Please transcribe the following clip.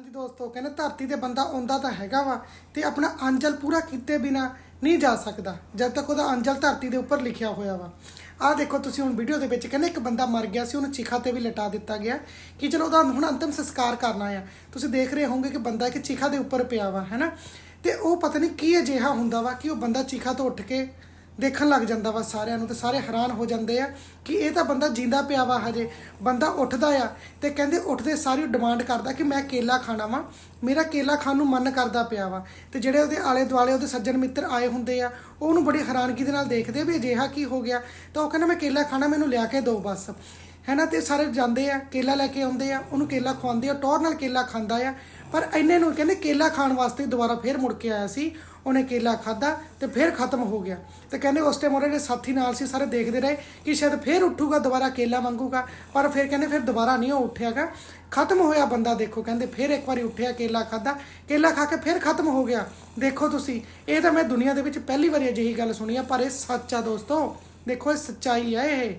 ਹਾਂਜੀ ਦੋਸਤੋ ਕਹਿੰਦੇ ਧਰਤੀ ਤੇ ਬੰਦਾ ਆਉਂਦਾ ਤਾਂ ਹੈਗਾ ਵਾ ਤੇ ਆਪਣਾ ਅੰਜਲ ਪੂਰਾ ਕੀਤੇ ਬਿਨਾ ਨਹੀਂ ਜਾ ਸਕਦਾ, ਜਦ ਤੱਕ ਉਹਦਾ ਅੰਜਲ ਧਰਤੀ ਦੇ ਉੱਪਰ ਲਿਖਿਆ ਹੋਇਆ ਵਾ। ਆਹ ਦੇਖੋ ਤੁਸੀਂ ਹੁਣ ਵੀਡੀਓ ਦੇ ਵਿੱਚ ਕਹਿੰਦੇ ਇੱਕ ਬੰਦਾ ਮਰ ਗਿਆ ਸੀ, ਉਹਨੂੰ ਚਿਖਾ ਤੇ ਵੀ ਲਟਾ ਦਿੱਤਾ ਗਿਆ ਕਿ ਚਲੋ ਉਹਦਾ ਹੁਣ ਅੰਤਮ ਸੰਸਕਾਰ ਕਰਨਾ ਆ। ਤੁਸੀਂ ਦੇਖ ਰਹੇ ਹੋਵੋਗੇ ਕਿ ਬੰਦਾ ਇੱਕ ਚਿਖਾ ਦੇ ਉੱਪਰ ਪਿਆ ਵਾ, ਹੈਨਾ? ਤੇ ਉਹ ਪਤਾ ਨਹੀਂ ਕੀ ਅਜਿਹਾ ਹੁੰਦਾ ਵਾ ਕਿ ਉਹ ਬੰਦਾ ਚਿਖਾ ਤੋਂ ਉੱਠ ਕੇ ਦੇਖਣ ਲੱਗ ਜਾਂਦਾ ਵਾ ਸਾਰਿਆਂ ਨੂੰ ਤੇ ਸਾਰੇ ਹੈਰਾਨ ਹੋ ਜਾਂਦੇ ਆ ਕਿ ਇਹ ਤਾਂ ਬੰਦਾ ਜਿੰਦਾ ਪਿਆ ਵਾ ਹਜੇ, ਬੰਦਾ ਉੱਠਦਾ ਆ ਤੇ ਕਹਿੰਦੇ ਉੱਠਦੇ ਸਾਰੀ ਡਿਮਾਂਡ ਕਰਦਾ ਕਿ ਮੈਂ ਕੇਲਾ ਖਾਣਾ ਵਾ, ਮੇਰਾ ਕੇਲਾ ਖਾਣ ਨੂੰ ਮਨ ਕਰਦਾ ਪਿਆ ਵਾ ਤੇ ਜਿਹੜੇ ਉਹਦੇ ਆਲੇ ਦੁਆਲੇ ਉਹਦੇ ਸੱਜਣ ਮਿੱਤਰ ਆਏ ਹੁੰਦੇ ਆ ਉਹ ਉਹਨੂੰ ਬੜੀ ਹੈਰਾਨਗੀ ਦੇ ਨਾਲ ਦੇਖਦੇ ਆ ਵੀ ਅਜਿਹਾ ਕੀ ਹੋ ਗਿਆ, ਤਾਂ ਉਹ ਕਹਿੰਦਾ ਮੈਂ ਕੇਲਾ ਖਾਣਾ, ਮੈਨੂੰ ਲਿਆ ਕੇ ਦਿਓ ਬਸ। ਹੈ ਨਾ? ਤੇ ਸਾਰੇ ਜਾਂਦੇ ਆ, ਕੇਲਾ ਲੈ ਕੇ ਆਉਂਦੇ ਆ, ਉਹਨੂੰ ਕੇਲਾ ਖਵਾਉਂਦੇ ਆ, ਟੌਰ ਨਾਲ ਕੇਲਾ ਖਾਂਦਾ ਆ। ਪਰ ਇੰਨੇ ਨੂੰ ਕਹਿੰਦੇ ਕੇਲਾ ਖਾਣ ਵਾਸਤੇ ਦੁਬਾਰਾ ਫੇਰ ਮੁੜ ਕੇ ਆਇਆ ਸੀ, ਉਹਨੇ ਕੇਲਾ ਖਾਦਾ ਤੇ ਫਿਰ ਖਤਮ ਹੋ ਗਿਆ। ਤੇ ਕਹਿੰਦੇ ਉਸ ਟਾਈਮ ਉਹਦੇ ਜਿਹੜੇ ਸਾਥੀ ਨਾਲ ਸੀ, ਸਾਰੇ ਦੇਖਦੇ ਰਹੇ ਕਿ ਸ਼ਾਇਦ ਫਿਰ ਉੱਠੂਗਾ, ਦੁਬਾਰਾ ਕੇਲਾ ਮੰਗੂਗਾ, ਪਰ ਫਿਰ ਕਹਿੰਦੇ ਫਿਰ ਦੁਬਾਰਾ ਨਹੀਂ ਉਹ ਉੱਠਿਆਗਾ। ਖਤਮ ਹੋਇਆ ਬੰਦਾ ਦੇਖੋ, ਕਹਿੰਦੇ ਫਿਰ ਇੱਕ ਵਾਰੀ ਉੱਠਿਆ, ਕੇਲਾ ਖਾਦਾ ਕੇਲਾ ਖਾ ਕੇ ਫਿਰ ਖਤਮ ਹੋ ਗਿਆ। ਦੇਖੋ ਤੁਸੀਂ, ਇਹ ਤਾਂ ਮੈਂ ਦੁਨੀਆ ਦੇ ਵਿੱਚ ਪਹਿਲੀ ਵਾਰੀ ਅਜਿਹੀ ਗੱਲ ਸੁਣੀ ਆ, ਪਰ ਇਹ ਸੱਚ ਆ ਦੋਸਤੋ। ਦੇਖੋ, ਇਹ ਸੱਚਾਈ ਆ ਇਹ।